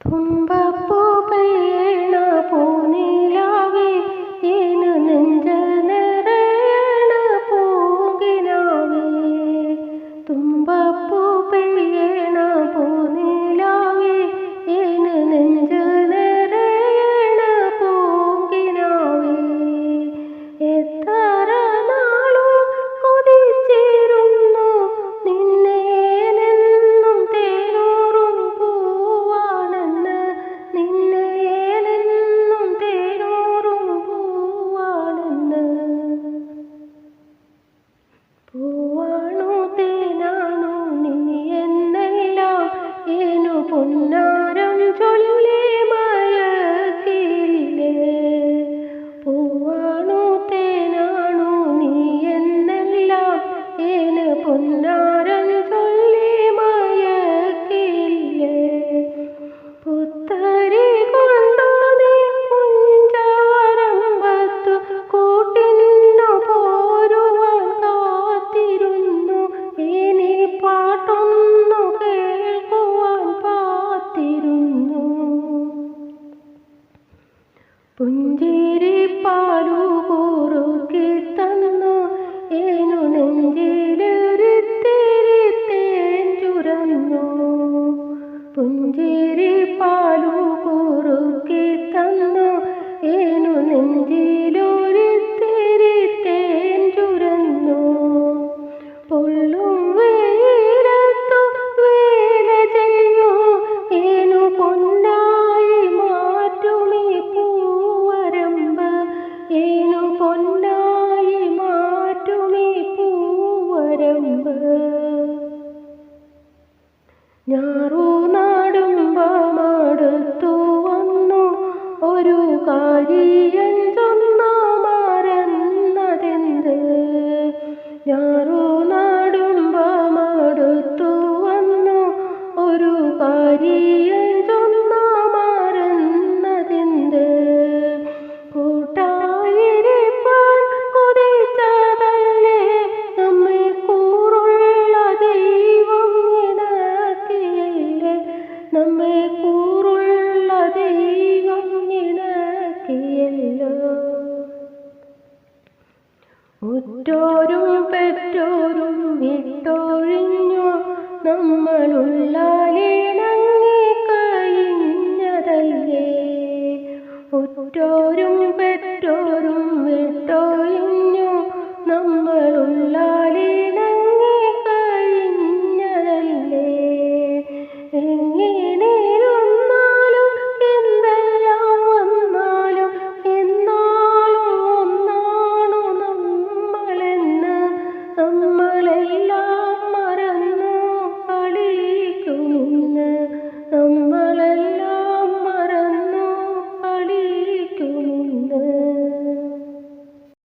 തുമ്പ പുഞ്ചിരി പാലുപോറുക്കി തന്ന ഏനു നെഞ്ചിലൊരു തിരി തേൻ ചുരന്നു. പുഞ്ചിരി വരിയരും കൂറുള്ള കൂറുള്ള ഉറ്റോരും പെറ്റോരും വിട്ടോഴിഞ്ഞു നമ്മളുള്ള